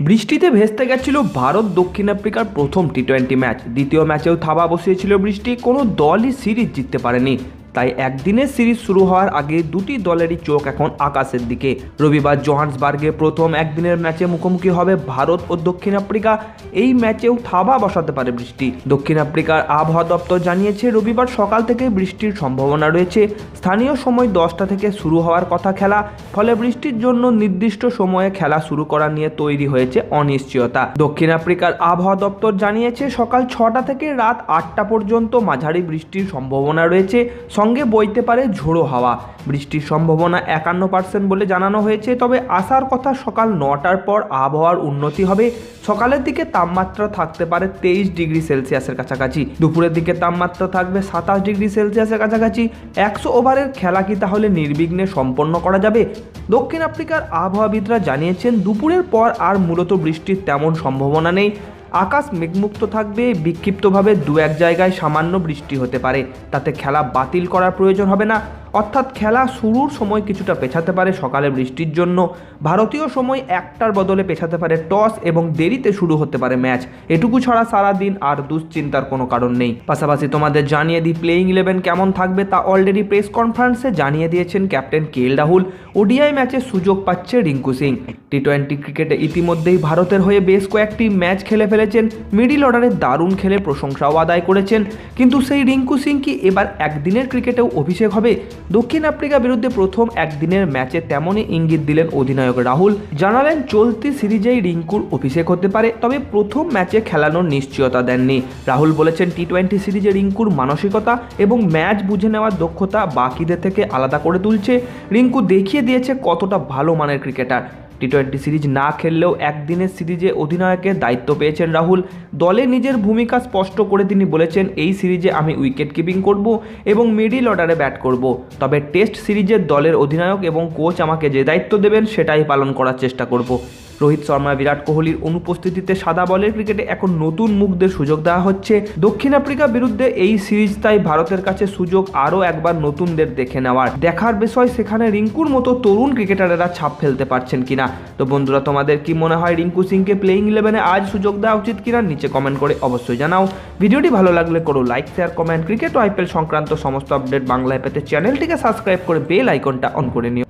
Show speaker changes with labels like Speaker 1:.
Speaker 1: বৃষ্টিতে ভেস্তে গেছিল ভারত দক্ষিণ আফ্রিকার প্রথম টি টোয়েন্টি ম্যাচ দ্বিতীয় ম্যাচেও থাবা বসিয়েছিল বৃষ্টি। কোনো দলই সিরিজ জিততে পারেনি। তাই একদিনের সিরিজ শুরু হওয়ার আগে দুটি দলেরই চোখ এখন আকাশের দিকে। রবিবার জোহান্সবার্গে প্রথম একদিনের ম্যাচে মুখোমুখি হবে ভারত ও দক্ষিণ আফ্রিকা। এই ম্যাচেও থাবা বসাতে পারে বৃষ্টি। দক্ষিণ আফ্রিকার আবহাওয়া দপ্তর জানিয়েছে, রবিবার সকাল থেকে বৃষ্টির সম্ভাবনা রয়েছে। স্থানীয় সময় দশটা থেকে শুরু হওয়ার কথা খেলা, ফলে বৃষ্টির জন্য নির্দিষ্ট সময়ে খেলা শুরু করা নিয়ে তৈরি হয়েছে অনিশ্চয়তা। দক্ষিণ আফ্রিকার আবহাওয়া দপ্তর জানিয়েছে, সকাল ছটা থেকে রাত আটটা পর্যন্ত মাঝারি বৃষ্টির সম্ভাবনা রয়েছে। সঙ্গে বইতে পারে ঝোড়ো হাওয়া। বৃষ্টির সম্ভাবনা একান্ন পার্সেন্ট বলে জানানো হয়েছে, তবে আসার কথা সকাল নটার পর আবহাওয়ার উন্নতি হবে। সকালের দিকে তাপমাত্রা থাকতে পারে তেইশ ডিগ্রি সেলসিয়াসের কাছাকাছি। দুপুরের দিকে তাপমাত্রা থাকবে সাতাশ ডিগ্রি সেলসিয়াসের কাছাকাছি। একশো ওভারের খেলা কি তাহলে নির্বিঘ্নে সম্পন্ন করা যাবে? দক্ষিণ আফ্রিকার আবহাওয়াবিদরা জানিয়েছেন, দুপুরের পর আর মূলত বৃষ্টির তেমন সম্ভাবনা নেই। আকাশ মেঘমুক্ত থাকবে, বিক্ষিপ্তভাবে দু এক জায়গায় সামান্য বৃষ্টি হতে পারে। তাতে খেলা বাতিল করার প্রয়োজন হবে না। অর্থাৎ খেলা শুরুর সময় কিছুটা পেছাতে পারে সকালে বৃষ্টির জন্য। ভারতীয় সময় একটার বদলে পেছাতে পারে টস এবং দেরিতে শুরু হতে পারে ম্যাচ। এটুকু ছাড়া সারাদিন আর দুশ্চিন্তার কোনো কারণ নেই। পাশাপাশি তোমাদের জানিয়ে দিই প্লেইং ইলেভেন কেমন থাকবে তা অলরেডি প্রেস কনফারেন্সে জানিয়ে দিয়েছেন captain K L Rahul. ODI ম্যাচে সুযোগ পাচ্ছে রিঙ্কু সিং। টি টোয়েন্টি ক্রিকেটে ইতিমধ্যেই ভারতের হয়ে বেশ কয়েকটি ম্যাচ খেলে ফেলেছেন। মিডিল অর্ডারে দারুণ খেলে প্রশংসাও আদায় করেছেন। কিন্তু সেই রিঙ্কু সিং কি এবার একদিনের ক্রিকেটেও অভিষেক হবে? দক্ষিণ আফ্রিকা বিরুদ্ধে প্রথম একদিনের ম্যাচে তেমনই ইঙ্গিত দিলেন অধিনায়ক রাহুল। জানালেন, চলতি সিরিজেই রিঙ্কুর অভিষেক হতে পারে, তবে প্রথম ম্যাচে খেলানোর নিশ্চয়তা দেননি। রাহুল বলেছেন টি টোয়েন্টি সিরিজে রিঙ্কুর মানসিকতা এবং ম্যাচ বুঝে নেওয়ার দক্ষতা বাকিদের থেকে আলাদা করে তুলছে। রিঙ্কু দেখিয়ে দিয়েছে কতটা ভালো মানের ক্রিকেটার। টি টোয়েন্টি সিরিজ না খেললেও একদিনের সিরিজে অধিনায়কের দায়িত্ব পেয়েছেন রাহুল। দলে নিজের ভূমিকা স্পষ্ট করে তিনি বলেছেন, এই সিরিজে আমি উইকেট কিপিং করব এবং মিডিল অর্ডারে ব্যাট করব। তবে টেস্ট সিরিজের দলের অধিনায়ক এবং কোচ আমাকে যে দায়িত্ব দেবেন সেটাই পালন করার চেষ্টা করব। রোহিত শর্মা, বিরাট কোহলির অনুপস্থিতিতে সাদা বলের ক্রিকেটে এখন নতুন মুখদের সুযোগ দেওয়া হচ্ছে। দক্ষিণ আফ্রিকা বিরুদ্ধে এই সিরিজ, তাই ভারতের কাছে সুযোগ আরও একবার নতুনদের দেখে নেওয়ার। দেখার বিষয় সেখানে রিঙ্কুর মতো তরুণ ক্রিকেটারেরা ছাপ ফেলতে পারছেন কিনা? তো বন্ধুরা, তোমাদের কি মনে হয় রিঙ্কু সিংকে প্লেইং ইলেভেনে আজ সুযোগ দেওয়া উচিত কিনা? নিচে কমেন্ট করে অবশ্যই জানাও। ভিডিওটি ভালো লাগলে করো লাইক শেয়ার কমেন্ট ক্রিকেট ও আইপিএল সংক্রান্ত সমস্ত আপডেট বাংলায় পেতে চ্যানেলটিকে সাবস্ক্রাইব করে বেল আইকনটা অন করে নিও।